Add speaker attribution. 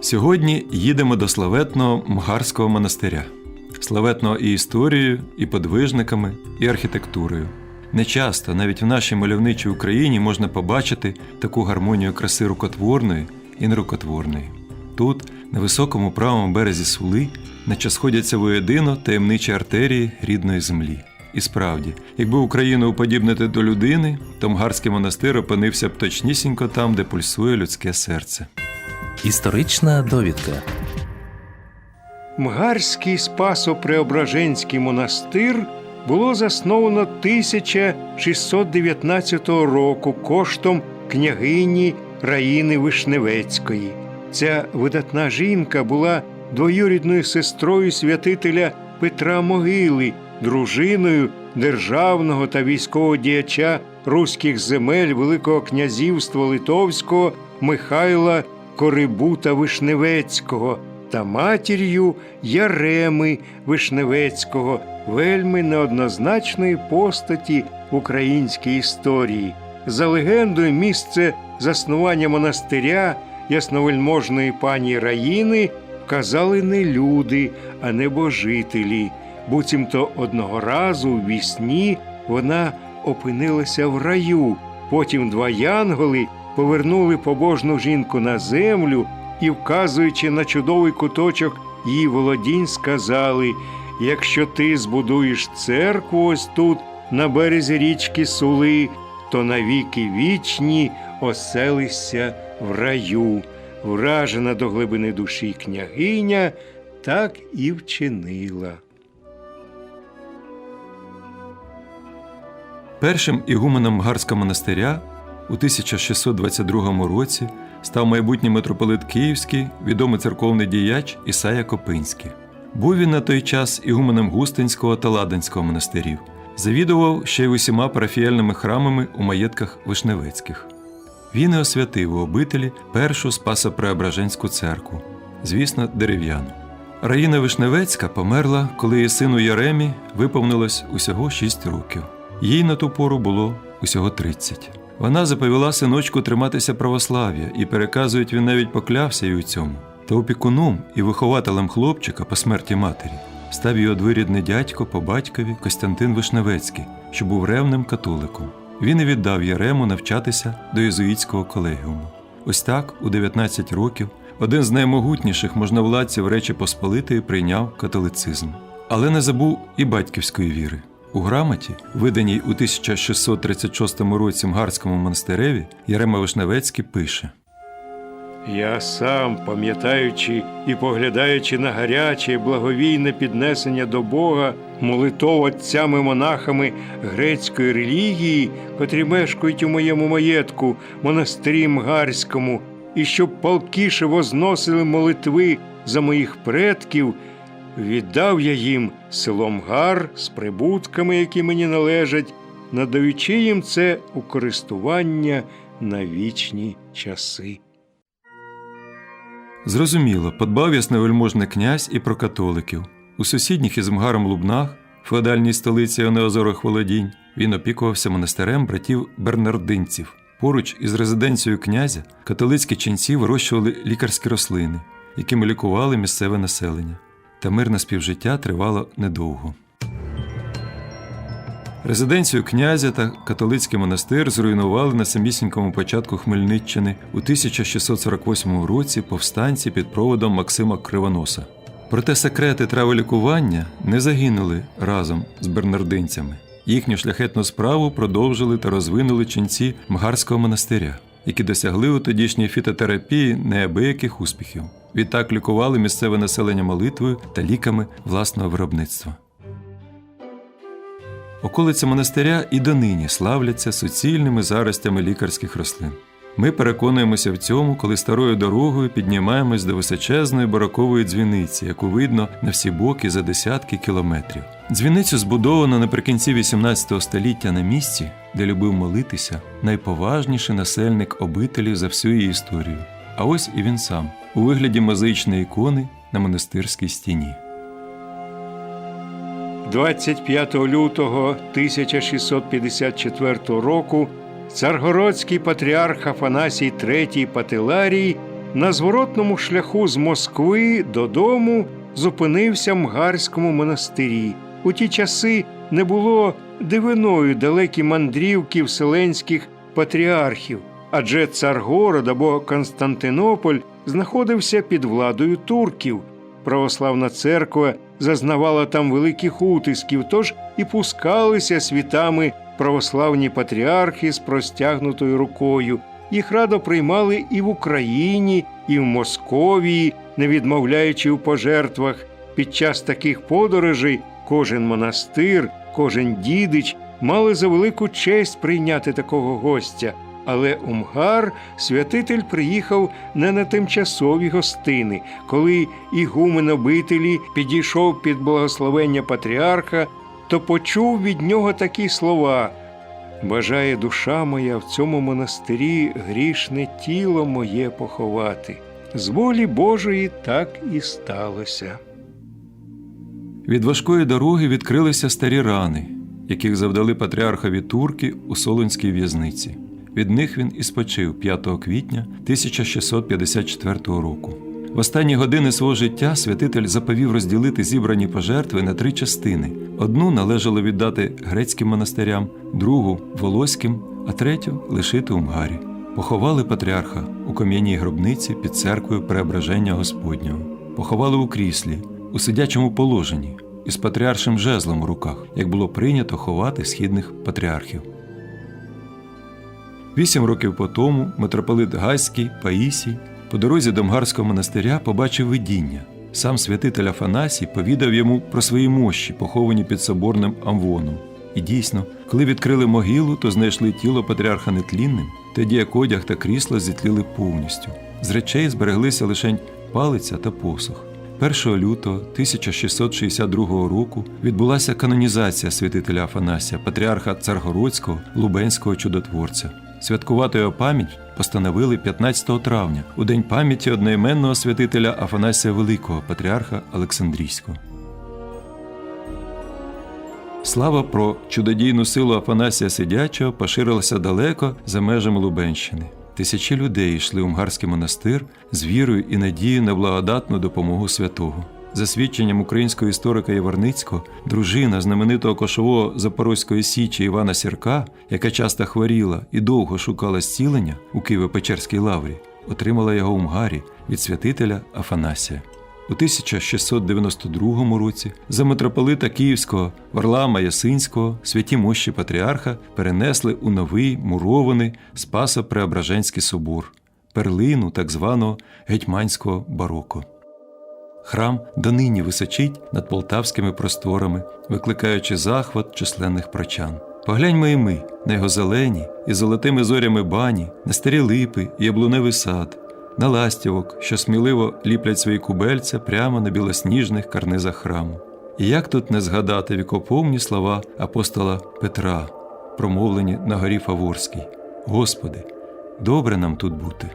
Speaker 1: Сьогодні їдемо до славетного Мгарського монастиря, славетного і історією, і подвижниками, і архітектурою. Нечасто навіть в нашій мальовничій Україні можна побачити таку гармонію краси рукотворної і нерукотворної. Тут, на високому правому березі Сули, наче сходяться воєдино таємничі артерії рідної землі. І справді, якби Україну уподібнити до людини, то Мгарський монастир опинився б точнісінько там, де пульсує людське серце.
Speaker 2: Історична довідка.
Speaker 3: Мгарський Спасо-Преображенський монастир було засновано 1619 року коштом княгині Раїни Вишневецької. Ця видатна жінка була двоюрідною сестрою святителя Петра Могили, дружиною державного та військового діяча руських земель Великого князівства Литовського Михайла Корибута Вишневецького та матір'ю Яреми Вишневецького, вельми неоднозначної постаті українській історії. За легендою, місце заснування монастиря ясновельможної пані Раїни вказали не люди, а небожителі. Буцімто одного разу в вісні вона опинилася в раю. Потім два янголи повернули побожну жінку на землю і, вказуючи на чудовий куточок її володінь, сказали: якщо ти збудуєш церкву ось тут, на березі річки Сули, то навіки вічні оселишся в раю. Вражена до глибини душі княгиня так і вчинила.
Speaker 1: Першим ігуменом Мгарського монастиря у 1622 році став майбутній митрополит Київський, відомий церковний діяч Ісая Копинський. Був він на той час ігуменом Густинського та Ладанського монастирів, завідував ще й усіма парафіяльними храмами у маєтках Вишневецьких. Він і освятив у обителі першу Спасо-Преображенську церкву, звісно, дерев'яну. Раїна Вишневецька померла, коли її сину Яремі виповнилось усього 6 років. Їй на ту пору було усього 30. Вона заповіла синочку триматися православ'я, і переказують, він навіть поклявся й у цьому. Та опікуном і вихователем хлопчика по смерті матері став його двирідний дядько по батькові Костянтин Вишневецький, що був ревним католиком. Він і віддав Ярему навчатися до єзуїтського колегіуму. Ось так, у 19 років, один з наймогутніших можновладців Речі Посполитої прийняв католицизм, але не забув і батьківської віри. У грамоті, виданій у 1636 році Мгарському монастиреві, Ярема Вишневецький пише:
Speaker 3: Я сам, пам'ятаючи і поглядаючи на гаряче благовійне піднесення до Бога, молитов отцями монахами грецької релігії, котрі мешкають у моєму маєтку, монастирі Мгарському, і щоб палкіше возносили молитви за моїх предків, віддав я їм село Мгар з прибутками, які мені належать, надаючи їм це у користування на вічні часи.
Speaker 1: Зрозуміло, подбав ясновельможний князь і про католиків. У сусідніх із Мгаром Лубнах, феодальній столиці Онеозорих володінь, він опікувався монастирем братів бернардинців. Поруч із резиденцією князя католицькі ченці вирощували лікарські рослини, якими лікували місцеве населення. Та мирне співжиття тривало недовго. Резиденцію князя та католицький монастир зруйнували на самісінькому початку Хмельниччини у 1648 році повстанці під проводом Максима Кривоноса. Проте секрети траволікування не загинули разом з бернардинцями. Їхню шляхетну справу продовжили та розвинули ченці Мгарського монастиря, які досягли у тодішній фітотерапії неабияких успіхів. Відтак лікували місцеве населення молитвою та ліками власного виробництва. Околиці монастиря і донині славляться суцільними заростями лікарських рослин. Ми переконуємося в цьому, коли старою дорогою піднімаємось до височезної барокової дзвіниці, яку видно на всі боки за десятки кілометрів. Дзвіницю збудовано наприкінці XVIII століття на місці, де любив молитися найповажніший насельник обителів за всю її історію. А ось і він сам у вигляді мозаїчної ікони на монастирській стіні.
Speaker 3: 25 лютого 1654 року царгородський патріарх Афанасій III Пателарій на зворотному шляху з Москви додому зупинився в Мгарському монастирі. У ті часи не було дивиною далекі мандрівки вселенських патріархів, адже Царгород або Константинополь знаходився під владою турків. Православна церква зазнавала там великих утисків, тож і пускалися світами православні патріархи з простягнутою рукою. Їх радо приймали і в Україні, і в Московії, не відмовляючи у пожертвах. Під час таких подорожей кожен монастир, кожен дідич мали за велику честь прийняти такого гостя. Але у Мгар святитель приїхав не на тимчасові гостини, коли ігумен обителі підійшов під благословення патріарха, то почув від нього такі слова. Бажає душа моя в цьому монастирі грішне тіло моє поховати. З волі Божої так і сталося.
Speaker 1: Від важкої дороги відкрилися старі рани, яких завдали патріархові турки у Солонській в'язниці. Від них він і спочив 5 квітня 1654 року. В останні години свого життя святитель заповів розділити зібрані пожертви на три частини: одну належало віддати грецьким монастирям, другу волоським, а третю лишити у Мгарі. Поховали патріарха у кам'яній гробниці під церквою Преображення Господнього. Поховали у кріслі, у сидячому положенні, із патріаршим жезлом у руках, як було прийнято ховати східних патріархів. Вісім років по тому митрополит Гайський Паїсій по дорозі до Мгарського монастиря побачив видіння. Сам святитель Афанасій повідав йому про свої мощі, поховані під соборним амвоном. І дійсно, коли відкрили могилу, то знайшли тіло патріарха нетлінним, тоді як одяг та крісло зітліли повністю. З речей збереглися лише палиця та посох. 1 лютого 1662 року відбулася канонізація святителя Афанасія, патріарха Царгородського Лубенського чудотворця. Святкувати його пам'ять постановили 15 травня, у день пам'яті одноіменного святителя Афанасія Великого, патріарха Олександрійського. Слава про чудодійну силу Афанасія Сидячого поширилася далеко за межами Лубенщини. Тисячі людей йшли у Мгарський монастир з вірою і надією на благодатну допомогу святого. За свідченням українського історика Яворницького, дружина знаменитого кошового Запорозької січі Івана Сірка, яка часто хворіла і довго шукала зцілення у Києво-Печерській лаврі, отримала його у Мгарі від святителя Афанасія. У 1692 році за митрополита Київського Варлама Ясинського святі мощі патріарха перенесли у новий мурований Спасо-Преображенський собор, перлину так званого гетьманського бароко. Храм донині височить над полтавськими просторами, викликаючи захват численних прочан. Погляньмо і ми на його зелені і золотими зорями бані, на старі липи і яблуневий сад, на ластівок, що сміливо ліплять свої кубельця прямо на білосніжних карнизах храму. І як тут не згадати вікоповні слова апостола Петра, промовлені на горі Фаворській: Господи, добре нам тут бути.